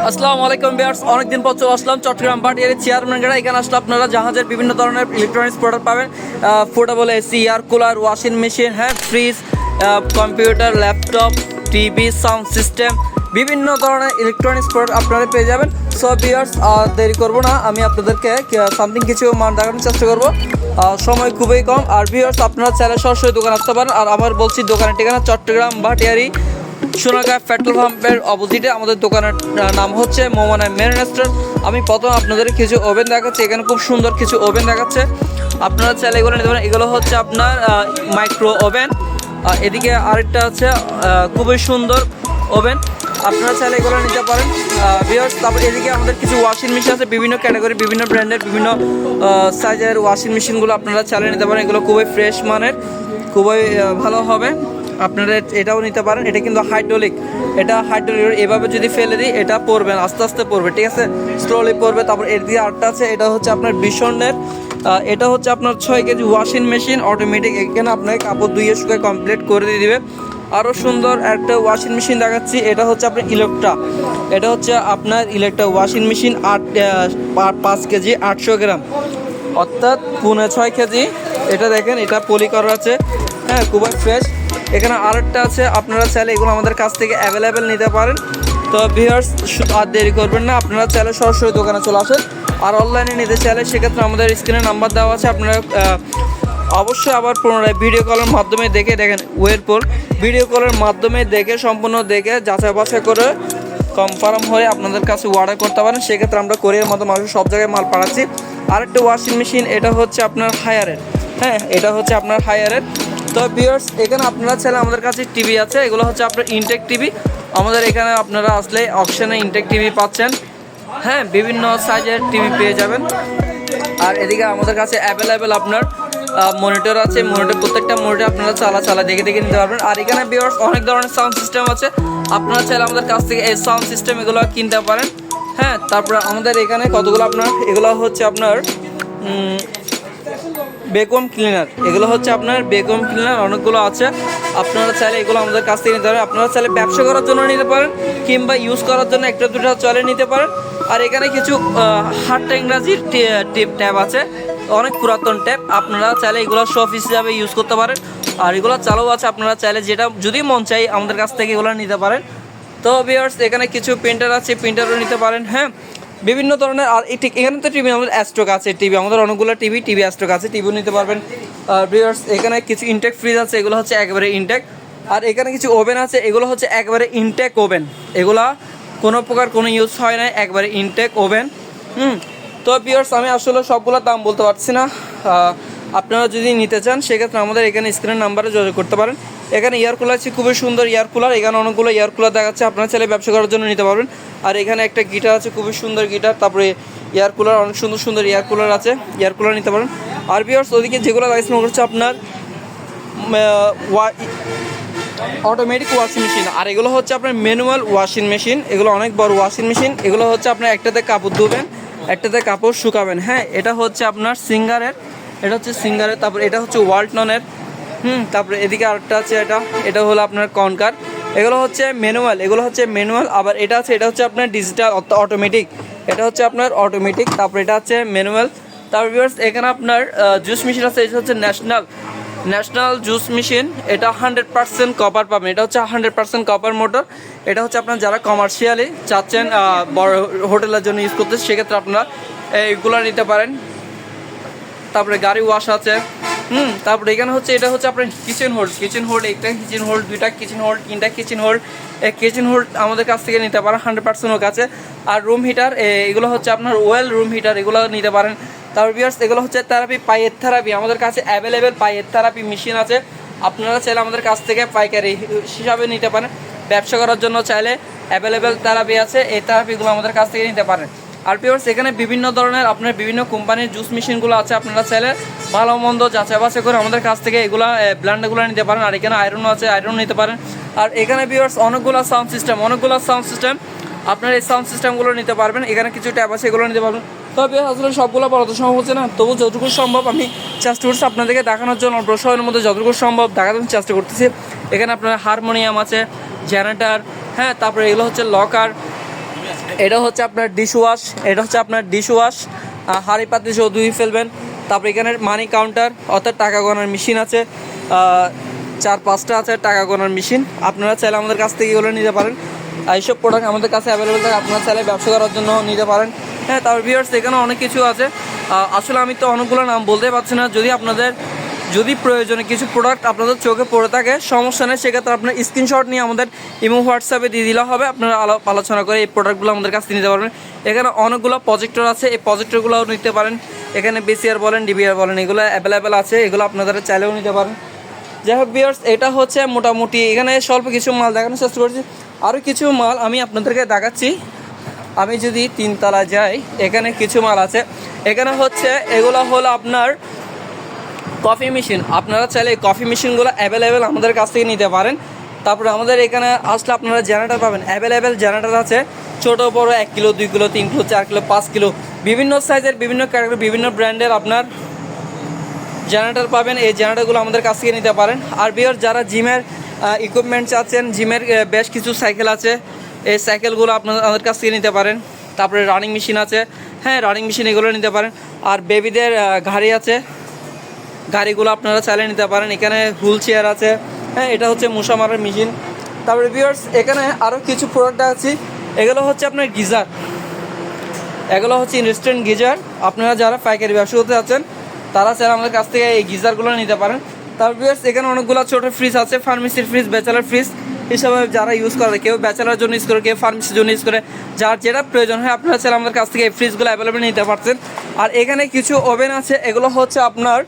আসসালামু আলাইকুম বিয়ার্স অনেকদিন পর চলে আসলাম চট্টগ্রাম বাটিয়ারি চেয়ারম্যান গেড়া এখানে আসলে আপনারা জাহাজের বিভিন্ন ধরনের ইলেকট্রনিক্স প্রোডাক্ট পাবেন portable AC air cooler washing machine হ্যাঁ fridge computer laptop TV sound system বিভিন্ন ধরনের ইলেকট্রনিক্স প্রোডাক্ট আপনারা পেয়ে যাবেন। সো বিয়ার্স দেরি করব না, আমি আপনাদেরকে সামথিং কিছু মান দেখানোর চেষ্টা করব। সময় খুবই কম, আর বিয়ার্স আপনারা চাইলে সরাসরি দোকান আসতে পারেন। আর আমার বলছি দোকানের ঠিকানা চট্টগ্রাম ভাটিয়ারি সোনাগা পেট্রোল পাম্পের অপোজিটে আমাদের দোকানের নাম হচ্ছে মোমানা মেন রেস্টুরেন্ট। আমি প্রথম আপনাদের কিছু ওভেন দেখাচ্ছি এখানে খুব সুন্দর কিছু ওভেন দেখাচ্ছে। আপনারা চাইলে এগুলো নিতে পারেন। এগুলো হচ্ছে আপনার মাইক্রো ওভেন এদিকে আরেকটা আহ, খুবই সুন্দর ওভেন আপনারা চাইলে এগুলো নিতে পারেন। বিয়ার্স তারপর এদিকে আমাদের কিছু ওয়াশিং মেশিন আছে বিভিন্ন ক্যাটাগরি বিভিন্ন ব্র্যান্ডের বিভিন্ন সাইজের ওয়াশিং মেশিনগুলো আপনারা চালিয়ে নিতে পারেন। এগুলো খুবই ফ্রেশ মানের খুবই ভালো হবে। আপনারা এটাও নিতে পারেন। এটা কিন্তু হাইড্রোলিক এটা হাইড্রোলিক এভাবে যদি ফেলে দিই, এটা পড়বে আস্তে আস্তে পড়বে, ঠিক আছে? স্লোলি পড়বে, তারপর এর দিয়ে আটটা আছে, এটা হচ্ছে আপনার ভীষণের এটা হচ্ছে আপনার ছয় কেজি ওয়াশিং মেশিন অটোমেটিক এখানে আপনাকে কাপড় ধুয়ে শুকিয়ে কমপ্লিট করে দিয়ে দিবে। আরও সুন্দর একটা ওয়াশিং মেশিন দেখাচ্ছি, এটা হচ্ছে আপনার ইলেকট্রা এটা হচ্ছে আপনার ইলেকট্রা ওয়াশিং মেশিন আট পাঁচ কেজি, আটশো গ্রাম। অর্থাৎ পুনে ছয় কেজি। এটা দেখেন, এটা পলি করা আছে। হ্যাঁ খুবই ফ্রেশ এখানে আরেকটা আছে, আপনারা চাইলে এগুলো আমাদের কাছ থেকে অ্যাভেলেবেল নিতে পারেন। তো ভিউয়ার্স আর দেরি করবেন না, আপনারা চাইলে সরাসরি দোকানে চলে আসেন। আর অনলাইনে নিতে চাইলে সেক্ষেত্রে আমাদের স্ক্রিনে নাম্বার দেওয়া আছে, আপনারা অবশ্যই আবার পুনরায় ভিডিও কলের মাধ্যমে দেখে দেখেন ওয়ের পর ভিডিও কলের মাধ্যমে দেখে, সম্পূর্ণ দেখে, যাচাই বাছাই করে কনফার্ম হয়ে আপনাদের কাছে অর্ডার করতে পারেন। সেক্ষেত্রে আমরা কোরিয়ার মতো মানুষ সব জায়গায় মাল পাঠাচ্ছি। আরেকটা ওয়াশিং মেশিন এটা হচ্ছে আপনার হায়ারের হ্যাঁ এটা হচ্ছে আপনার হায়ারের তো ভিউয়ার্স এখানে আপনারা চাইলে আমাদের কাছে টিভি আছে, এগুলো হচ্ছে আপনার ইনটেক টিভি আমাদের এখানে আপনারা আসলে অপশানে ইনটেক টিভি পাচ্ছেন। হ্যাঁ বিভিন্ন সাইজের টিভি পেয়ে যাবেন। আর এদিকে আমাদের কাছে অ্যাভেলেবেল আপনার মনিটর আছে। মনিটর প্রত্যেকটা মনিটর আপনারা চালা চালা দেখে দেখে নিতে পারবেন। আর এখানে বিয়ার্স অনেক ধরনের সাউন্ড সিস্টেম আছে। আপনারা চাইলে আমাদের কাছ থেকে এই সাউন্ড সিস্টেম এগুলো কিনতে পারেন। হ্যাঁ তারপরে আমাদের এখানে কতগুলো আপনার, এগুলো হচ্ছে আপনার বেকম ক্লিনার এগুলো হচ্ছে আপনার বেকম ক্লিনার অনেকগুলো আছে। আপনারা চাইলে এগুলো আমাদের কাছ থেকে নিতে পারেন। আপনারা চাইলে ব্যবসা করার জন্য নিতে পারেন, কিংবা ইউজ করার জন্য একটা দুটো চলে নিতে পারেন। আর এখানে কিছু হাট ইংরাজির টিপ ট্যাব আছে। অনেক পুরাতন ট্যাব। আপনারা চাইলে এগুলো শপ হিসাবে ইউজ করতে পারেন। আর এগুলো চালু আছে। আপনারা চাইলে যেটা, যদি মন চাই আমাদের কাছ থেকে এগুলো নিতে পারেন। তো বিয়ার্স এখানে কিছু প্রিন্টার আছে। প্রিন্টারও নিতে পারেন হ্যাঁ। বিভিন্ন ধরনের, আর ঠিক এখানে তো টিভি আমাদের অ্যাস্ট্রোক আছে টিভি আমাদের অনেকগুলো টিভি টিভি অ্যাস্ট্রোক আছে টিভিও নিতে পারবেন। আর ভিউয়ার্স এখানে কিছু ইনটেক ফ্রিজ আছে, এগুলো হচ্ছে একেবারে ইনটেক আর এখানে কিছু ওভেন আছে, এগুলো হচ্ছে একবারে ইনটেক ওভেন এগুলা কোনো প্রকার কোনো ইউজ হয় না, একবারে ইনটেক ওভেন হুম, তো ভিউয়ার্স আমি আসলে সবগুলোর দাম বলতে পারছি না। আপনারা যদি নিতে চান, সেক্ষেত্রে আমাদের এখানে স্ক্রিনের নাম্বারে যোগাযোগ করতে পারেন। এখানে এয়ার কুলার আছে, খুবই সুন্দর এয়ার কুলার এখানে অনেকগুলো এয়ার কুলার দেখাচ্ছে, আপনারা চাইলে ব্যবসা করার জন্য নিতে পারবেন। আর এখানে একটা গিটার আছে, খুবই সুন্দর গিটার তারপরে এয়ার কুলার অনেক সুন্দর সুন্দর এয়ার কুলার আছে। এয়ার কুলার নিতে পারেন আর বিয়ার্স ওদিকে যেগুলো ওগুলো হচ্ছে আপনার অটোমেটিক ওয়াশিং মেশিন আর এগুলো হচ্ছে আপনার ম্যানুয়াল ওয়াশিং মেশিন এগুলো অনেক বড় ওয়াশিং মেশিন এগুলো হচ্ছে আপনার একটাতে কাপড় ধুবেন, একটাতে কাপড় শুকাবেন। হ্যাঁ এটা হচ্ছে আপনার সিঙ্গারের, এটা হচ্ছে সিঙ্গারের, তারপর এটা হচ্ছে ওয়ালটনের। হুম, তারপরে এদিকে আরেকটা আছে এটা। এটা হলো আপনার কনকার এগুলো হচ্ছে ম্যানুয়াল এগুলো হচ্ছে ম্যানুয়াল আবার এটা আছে, এটা হচ্ছে আপনার ডিজিটাল অটোমেটিক এটা হচ্ছে আপনার অটোমেটিক তারপরে এটা হচ্ছে ম্যানুয়াল তারপর এখানে আপনার জুস মেশিন আছে, এটা হচ্ছে ন্যাশনাল ন্যাশনাল জুস মেশিন এটা হান্ড্রেড পার্সেন্ট কপার পাবেন। এটা হচ্ছে হান্ড্রেড পার্সেন্ট কপার মোটর এটা হচ্ছে আপনার যারা কমার্শিয়ালি চাচ্ছেন বড় হোটেলের জন্য ইউজ করতে, সেক্ষেত্রে আপনারা এইগুলো নিতে পারেন। তারপরে গাড়ি ওয়াশ আছে। হুম, তারপরে এখানে হচ্ছে, এটা হচ্ছে আপনার কিচেন হোল্ড কিচেন হোল্ড একটা কিচেন হোল্ড দুইটা কিচেন হোল্ড তিনটা কিচেন হোল্ড কিচেন হোল্ড আমাদের কাছ থেকে নিতে পারেন হান্ড্রেড পার্সেন্ট কাছে। আর রুম হিটার এগুলো হচ্ছে আপনার ওয়েল রুম হিটার এগুলো নিতে পারেন। তারপর বিয়ার্স এগুলো হচ্ছে থেরাপি পায়ের থেরাপি আমাদের কাছে অ্যাভেলেবেল পায়ের থেরাপি মেশিন আছে। আপনারা চাইলে আমাদের কাছ থেকে পাইকারি হিসাবে নিতে পারেন। ব্যবসা করার জন্য চাইলে অ্যাভেলেবেল থেরাপি আছে। এই থেরাপিগুলো আমাদের কাছ থেকে নিতে পারেন। আর পিওর্স এখানে বিভিন্ন ধরনের আপনার বিভিন্ন কোম্পানির জুস মেশিনগুলো আছে আপনারা চাইলে ভালো মন্দ যাচাই বাছাই করে আমাদের কাছ থেকে এগুলো ব্ল্যান্ডগুলো নিতে পারেন। আর এখানে আয়রনও আছে আয়রন নিতে পারেন। আর এখানে পিওর্স অনেকগুলো সাউন্ড সিস্টেম অনেকগুলো সাউন্ড সিস্টেম আপনার এই সাউন্ড সিস্টেমগুলো নিতে পারবেন। এখানে কিছু ট্যাব আছে, এগুলো নিতে পারবেন। তবে আসলে সবগুলো বলা তো সম্ভব হচ্ছে না। তবু যতটুকু সম্ভব আমি চেষ্টা করছি আপনাদেরকে দেখানোর জন্য প্রসারের মধ্যে যতটুকু সম্ভব দেখানোর চেষ্টা করতেছি। এখানে আপনার হারমোনিয়াম আছে জেনারেটার হ্যাঁ তারপরে এগুলো হচ্ছে লকার এটা হচ্ছে আপনার ডিশ ওয়াশ, এটা হচ্ছে আপনার ডিশ ওয়াশ। হাঁড়ি পাতি সহ ধুয়ে ফেলবেন। তারপর এখানে মানি কাউন্টার, অর্থাৎ টাকা গোনার মেশিন আছে। চার, পাঁচটা আছে টাকা গোনার মেশিন। আপনারা চাইলে আমাদের কাছ থেকে এগুলো নিতে পারেন। এইসব প্রোডাক্ট আমাদের কাছে অ্যাভেলেবেল থাকে, আপনারা চাইলে ব্যবসা করার জন্য নিতে পারেন। হ্যাঁ তারপর ভিউয়ার্স এখানে অনেক কিছু আছে। আসলে আমি তো অনেকগুলো নাম বলতে পারছি না। যদি আপনাদের যদি প্রয়োজনে কিছু প্রোডাক্ট আপনাদের চোখে পড়ে থাকে, সমস্যা নেই, সেক্ষেত্রে আপনার স্ক্রিনশট নিয়ে আমাদের ইমো হোয়াটসঅ্যাপে দিয়ে দিলে হবে। আপনারা আলো- আলোচনা করে এই প্রোডাক্টগুলো আমাদের কাছ নিতে পারবেন। এখানে অনেকগুলো প্রজেক্টর আছে, এই প্রজেক্টরগুলোও নিতে পারেন। এখানে বিসিআর বলেন ডিবিআর বলেন, এগুলো অ্যাভেলেবেল আছে, এগুলো আপনাদের চাইলেও নিতে পারেন। যাই হোক বিয়ার্স এটা হচ্ছে মোটামুটি, এখানে স্বল্প কিছু মাল দেখানোর চেষ্টা করছি। আরও কিছু মাল আমি আপনাদেরকে দেখাচ্ছি। আমি যদি তিনতলা যাই, এখানে কিছু মাল আছে। এখানে হচ্ছে, এগুলো হলো আপনার কফি মেশিন। আপনারা চাইলে এই কফি মেশিনগুলো অ্যাভেলেবেল আমাদের কাছ থেকে নিতে পারেন। তারপরে আমাদের এখানে আসলে আপনারা জেনারেটার পাবেন। অ্যাভেলেবেল জেনারেটার আছে। ছোট, বড়, এক কিলো, দুই কিলো, তিন কিলো, চার কিলো, পাঁচ কিলো। বিভিন্ন সাইজের বিভিন্ন ক্যাটাগরি বিভিন্ন ব্র্যান্ডের আপনার জেনারেটার পাবেন। এই জেনারেটরগুলো আমাদের কাছ থেকে নিতে পারেন। আর বিয়ার যারা জিমের ইকুইপমেন্ট চাচ্ছেন, জিমের বেশ কিছু সাইকেল আছে। এই সাইকেলগুলো আপনারা আমাদের কাছ থেকে নিতে পারেন। তারপরে রানিং মেশিন আছে। হ্যাঁ রানিং মেশিন এগুলো নিতে পারেন। আর বেবিদের ঘাড়ি আছে। গাড়িগুলো আপনারা চালিয়ে নিতে পারেন। এখানে হুল চেয়ার আছে। হ্যাঁ এটা হচ্ছে মশা মারার মেশিন। তারপরে ভিউয়ার্স এখানে আরও কিছু প্রোডাক্ট আছে। এগুলো হচ্ছে আপনার গিজার। এগুলো হচ্ছে ইনস্ট্যান্ট গিজার। আপনারা যারা পাইকারি ব্যবসা হতে আছেন তারা স্যার আমাদের কাছ থেকে এই গিজারগুলো নিতে পারেন। তারপর ভিউয়ার্স এখানে অনেকগুলো ছোটো ফ্রিজ আছে। ফার্মেসির ফ্রিজ ব্যাচেলার ফ্রিজ হিসাবে যারা ইউজ করে কেউ ব্যাচেলার জন্য ইউজ করে, কেউ ফার্মেসির জন্য ইউজ করে, যার যেটা প্রয়োজন হয় আপনারা চাইলে আমাদের কাছ থেকে এই ফ্রিজগুলো অ্যাভেলেবেল নিতে পারছেন আর এখানে কিছু ওভেন আছে, এগুলো হচ্ছে আপনার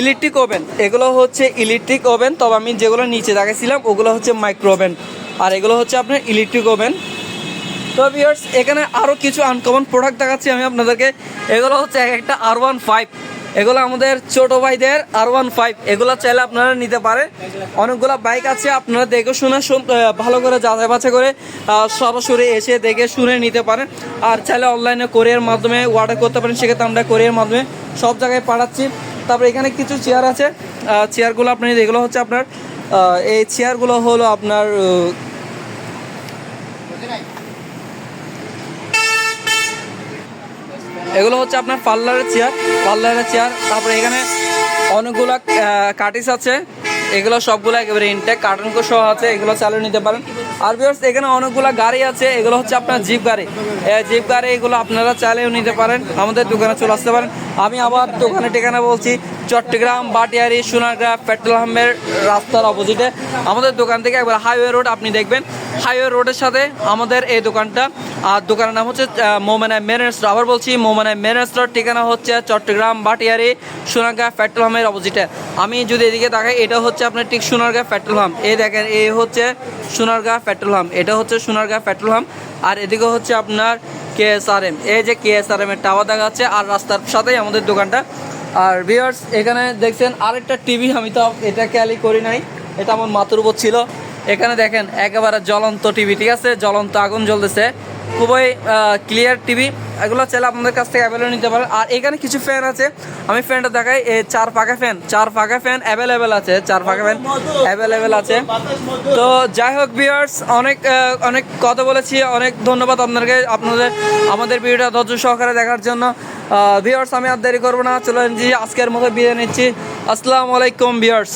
ইলেকট্রিক ওভেন এগুলো হচ্ছে ইলেকট্রিক ওভেন তবে আমি যেগুলো নিচে দেখাইছিলাম, ওগুলো হচ্ছে মাইক্রো ওভেন আর এগুলো হচ্ছে আপনার ইলেকট্রিক ওভেন তো ভিউয়ার্স এখানে আরও কিছু আনকমন প্রোডাক্ট দেখাচ্ছি আমি আপনাদেরকে। এগুলো হচ্ছে এক একটা আর ওয়ান ফাইভ এগুলো আমাদের ছোট ভাইদের আর ওয়ান ফাইভ এগুলো চাইলে আপনারা নিতে পারেন। অনেকগুলো বাইক আছে, আপনারা দেখে শুনে ভালো করে যাচাই বাছাই করে সরাসরি এসে দেখে শুনে নিতে পারেন। আর চাইলে অনলাইনে কোরিয়ার মাধ্যমে অর্ডার করতে পারেন, সেক্ষেত্রে আমরা কোরিয়ার মাধ্যমে সব জায়গায় পাঠাচ্ছি। তারপরে এখানে কিছু চেয়ার আছে। চেয়ারগুলো আপনি এগুলো হচ্ছে আপনার এই চেয়ারগুলো হলো আপনার এগুলো হচ্ছে আপনার পার্লারের চেয়ার পার্লারের চেয়ার, তারপরে এখানে অনেকগুলো কাটিস আছে। এগুলো সবগুলো একেবারে ইনটেক কার্টন সহ আছে, এগুলো চালিয়ে নিতে পারেন। আর বিয়ার্স এখানে অনেকগুলো গাড়ি আছে, এগুলো হচ্ছে আপনার জিপ গাড়ি। জিপ গাড়ি এগুলো আপনারা চালিয়েও নিতে পারেন। আমাদের দোকানে চলে আসতে পারেন। আমি আবার দোকানে ঠিকানা বলছি চট্টগ্রাম, বাটিয়ারি, সোনারগাঁ পেট্রোল পাম্পের রাস্তার অপোজিটে আমাদের দোকান থেকে একবার হাইওয়ে রোড আপনি দেখবেন। হাইওয়ে রোডের সাথে আমাদের এই দোকানটা। আর দোকানের নাম হচ্ছে মোমেনায় মেন রেস্টোর আবার বলছি মোমেনায় মেন রেস্টোর ঠিকানা হচ্ছে চট্টগ্রাম, বাটিয়ারি, সোনারগাঁ পেট্রোল পাম্পের অপোজিটে। আমি যদি এদিকে দেখাই এটা হচ্ছে আপনার ঠিক সোনারগাঁ পেট্রোল পাম্প এই দেখেন এই হচ্ছে সোনারগাঁ পেট্রোল পাম্প এটা হচ্ছে সোনারগাঁ পেট্রোল পাম্প আর এদিকে হচ্ছে আপনার কে এস আর এম। এই যে কে এস আর এম এর টাওয়ার দেখা যাচ্ছে, আর রাস্তার সাথেই আমাদের দোকানটা। আর ভিউয়ার্স এখানে দেখছেন আরেকটা টিভি আমি তো এটা ক্যালি করি নাই। এটা আমার মাতুর উপর ছিল। এখানে দেখেন, একেবারে জ্বলন্ত টিভি ঠিক আছে? জ্বলন্ত আগুন জ্বলতেছে। খুবই ক্লিয়ার টিভি এগুলো চাইলে আপনাদের কাছ থেকে অ্যাভেলেবল নিতে পারেন। আর এখানে কিছু ফ্যান আছে। আমি ফ্যানটা দেখাই। চার পাকা ফ্যান চার পাকা ফ্যান অ্যাভেলেবেল আছে। চার পাকা ফ্যান অ্যাভেলেবেল আছে। তো যাই হোক ভিউয়ার্স অনেক অনেক কথা বলেছি। অনেক ধন্যবাদ আপনাদেরকে আপনাদের, আমাদের ভিডিওটা ধৈর্য সহকারে দেখার জন্য। ভিউয়ার্স আমি আর দেরি করব না। চলেন জি, আজকের মতো বিদায় নিচ্ছি। আসসালামু আলাইকুম ভিউয়ার্স